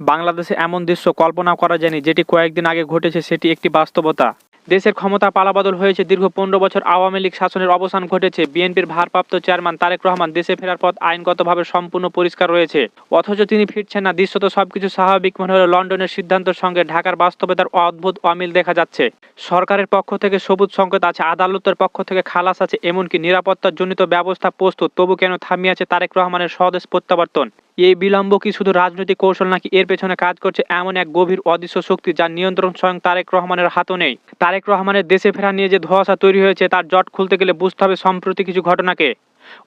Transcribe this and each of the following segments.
বাংলাদেশে এমন দৃশ্য কল্পনা করা যায়নি যেটি কয়েকদিন আগে ঘটেছে, সেটি একটি বাস্তবতা। দেশের ক্ষমতা পালাবদল হয়েছে, দীর্ঘ পনেরো বছর আওয়ামী লীগ শাসনের অবসান ঘটেছে। বিএনপির ভারপ্রাপ্ত চেয়ারম্যান তারেক রহমান দেশে ফেরার পথ আইনগতভাবে সম্পূর্ণ পরিষ্কার রয়েছে। অথচ তিনি ফিরছেন না দৃশ্যত সবকিছু স্বাভাবিক মনে হলে লন্ডনের সিদ্ধান্তের সঙ্গে ঢাকার বাস্তবতার অদ্ভুত অমিল দেখা যাচ্ছে। সরকারের পক্ষ থেকে সবুজ সংকেত আছে, আদালতের পক্ষ থেকে খালাস আছে, এমনকি নিরাপত্তার জনিত ব্যবস্থা প্রস্তুত, তবু কেন থামিয়ে আছে তারেক রহমানের স্বদেশ প্রত্যাবর্তন? এই বিলম্ব কি শুধু রাজনৈতিক কৌশল নাকি এর পেছনে কাজ করছে এমন এক গভীর অদৃশ্য শক্তি যার নিয়ন্ত্রণ স্বয়ং তারেক রহমানের হাতও নেই? তারেক রহমানের দেশে ফেরা নিয়ে যে ধোঁয়াশা তৈরি হয়েছে, তার জট খুলতে গেলে বুঝতে হবে সম্প্রতি কিছু ঘটনাকে।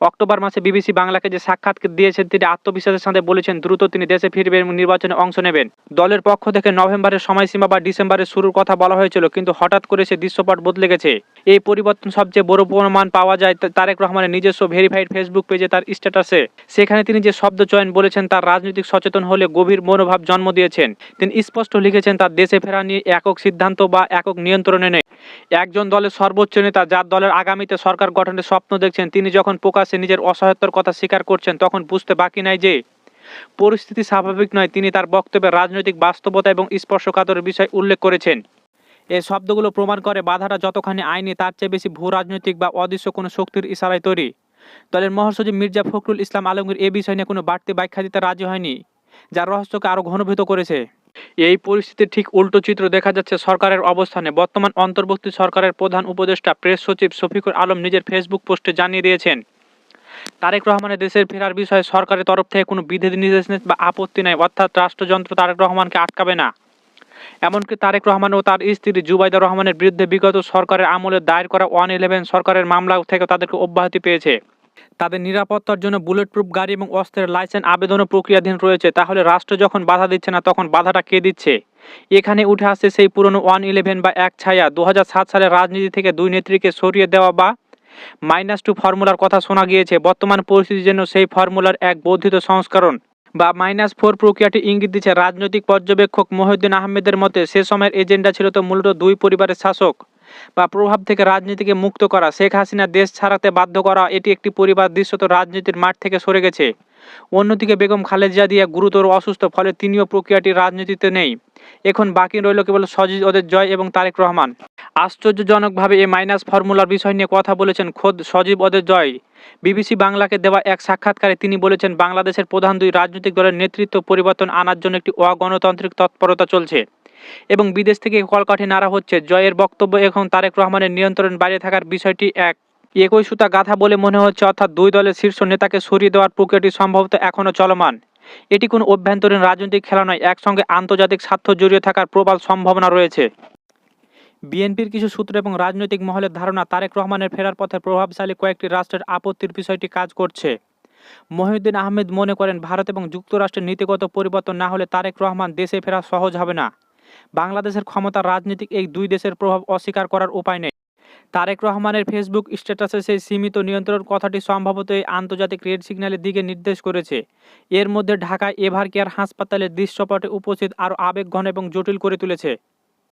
অক্টোবর মাসে বিবিসি বাংলাকে যে সাক্ষাৎকার দিয়েছেন, তিনি আত্মবিশ্বাসের সাথে বলেছেন, দ্রুত তিনি দেশে ফিরবেন এবং নির্বাচনে অংশ নেবেন। দলের পক্ষ থেকে নভেম্বরের সময়সীমা বা ডিসেম্বরের শুরুর কথা বলা হয়েছিল, কিন্তু হঠাৎ করে সে দৃশ্যপট বদলে গেছে। এই পরিবর্তন সবচেয়ে বড় প্রমাণ পাওয়া যায় তারেক রহমানের নিজস্ব ভেরিফাইড ফেসবুক পেজে তার স্ট্যাটাসে। সেখানে তিনি যে শব্দ চয়ন বলেছেন, তার রাজনৈতিক সচেতন হলে গভীর মনোভাব জন্ম দিয়েছেন। তিনি স্পষ্ট লিখেছেন, তার দেশে ফেরা নিয়ে একক সিদ্ধান্ত বা একক নিয়ন্ত্রণে নেই। একজন দলের সর্বোচ্চ নেতা, যার দলের আগামীতে সরকার গঠনের স্বপ্ন দেখছেন, তিনি যখন প্রকাশ্যে নিজের অসহায়তার কথা স্বীকার করছেন, তখন বুঝতে বাকি নাই যে পরিস্থিতি স্বাভাবিক নয়, তিনি তার বক্তব্যে রাজনৈতিক বাস্তবতা এবং স্পর্শকাতর বিষয় উল্লেখ করেছেন। এই শব্দগুলো প্রমাণ করে বাধাটা যতখানি আইনি, তার চেয়ে বেশি ভূ রাজনৈতিক বা অদৃশ্য কোনো শক্তির ইশারায় তৈরি। দলের মহাসচিব মির্জা ফখরুল ইসলাম আলমগীর এ বিষয় নিয়ে কোনো বাড়তি ব্যাখ্যা দিতে রাজি হয়নি যার রহস্যকে আরও ঘনীভূত করেছে। এই পরিস্থিতির ঠিক উল্টো চিত্র দেখা যাচ্ছে সরকারের অবস্থানে। বর্তমান অন্তর্বর্তী সরকারের প্রধান উপদেষ্টা প্রেস সচিব শফিকুর আলম নিজের ফেসবুক পোস্টে জানিয়ে দিয়েছেন তারেক রহমানের দেশের ফেরার বিষয়ে সরকারের তরফ থেকে কোনো বিধি, নির্দেশ বা আপত্তি নাই, অর্থাৎ রাষ্ট্রযন্ত্র তারেক রহমানকে আটকাবে না। এমনকি তারেক রহমান ও তার স্ত্রী জুবাইদা রহমানের বিরুদ্ধে বিগত সরকারের আমলে দায়ের করা ওয়ান ইলেভেন সরকারের মামলা থেকে তাদেরকে অব্যাহতি পেয়েছে। তাদের নিরাপত্তার জন্য বুলেট প্রুফ গাড়ি এবং অস্ত্রের লাইসেন্স আবেদনও প্রক্রিয়াধীন রয়েছে। তাহলে রাষ্ট্র যখন বাধা দিচ্ছে না, তখন বাধাটা কে দিচ্ছে? এখানে উঠে আসছে সেই পুরনো ওয়ান ইলেভেন বা এক ছায়া। দু সালে রাজনীতি থেকে দুই নেত্রীকে সরিয়ে দেওয়া বা মাইনাস টু ফর্মুলার কথা শোনা গিয়েছে, বর্তমান পরিস্থিতির জন্য সেই ফর্মুলার এক বর্ধিত সংস্করণ। বা মাইনাস ফোর প্রক্রিয়াটি ইঙ্গিত দিচ্ছে রাজনৈতিক পর্যবেক্ষক মহিউদ্দিন আহমেদের মতে, সে সময়ের এজেন্ডা ছিল তো মূলত দুই পরিবারের শাসক। বা প্রভাব থেকে রাজনীতিকে মুক্ত করা, শেখ হাসিনা দেশ ছাড়াতে বাধ্য করা, এটি একটি পরিবার দৃশ্যত রাজনীতির মাঠ থেকে সরে গেছে। অন্যদিকে বেগম খালেদা জিয়া গুরুতর অসুস্থ, ফলে তিনিও প্রক্রিয়াটি রাজনীতিতে নেই। এখন বাকি রইল কেবল সজিদ ওদের জয় এবং তারেক রহমান। আশ্চর্যজনকভাবে এই মাইনাস ফর্মুলার বিষয় নিয়ে কথা বলেছেন খোদ সজীব জয়। বিবিসি বাংলাকে দেওয়া এক সাক্ষাৎকারে তিনি বলেছেন, বাংলাদেশের প্রধান দুই রাজনৈতিক দলের নেতৃত্ব পরিবর্তন আনার জন্য একটি অগণতান্ত্রিক তৎপরতা চলছে এবং বিদেশ থেকে কলকাঠি নাড়া হচ্ছে। জয়ের বক্তব্য এখন তারেক রহমানের নিয়ন্ত্রণ বাইরে থাকার বিষয়টি এক। একই সুতা গাথা বলে মনে হচ্ছে, অর্থাৎ দুই দলের শীর্ষ নেতাকে সরিয়ে দেওয়ার প্রক্রিয়াটি সম্ভবত এখনও চলমান। এটি কোনো অভ্যন্তরীণ রাজনৈতিক খেলা নয়, একসঙ্গে আন্তর্জাতিক স্বার্থ জড়িয়ে থাকার প্রবল সম্ভাবনা রয়েছে। বিএনপির কিছু সূত্র এবং রাজনৈতিক মহলের ধারণা, তারেক রহমানের ফেরার পথে প্রভাবশালী কয়েকটি রাষ্ট্রের আপত্তির বিষয়টি কাজ করছে। মহিউদ্দিন আহমেদ মনে করেন, ভারত এবং যুক্তরাষ্ট্রের নীতিগত পরিবর্তন না হলে তারেক রহমান দেশে ফেরা সহজ হবে না। বাংলাদেশের ক্ষমতা রাজনীতিক এই দুই দেশের প্রভাব অস্বীকার করার উপায় নেই। তারেক রহমানের ফেসবুক স্ট্যাটাসে সেই সীমিত নিয়ন্ত্রণ কথাটি সম্ভবত এই আন্তর্জাতিক রেড সিগন্যালের দিকে নির্দেশ করেছে। এর মধ্যে ঢাকায় এভার কেয়ার হাসপাতালের দৃশ্যপটে উপস্থিত আরও আবেগঘন এবং জটিল করে তুলেছে।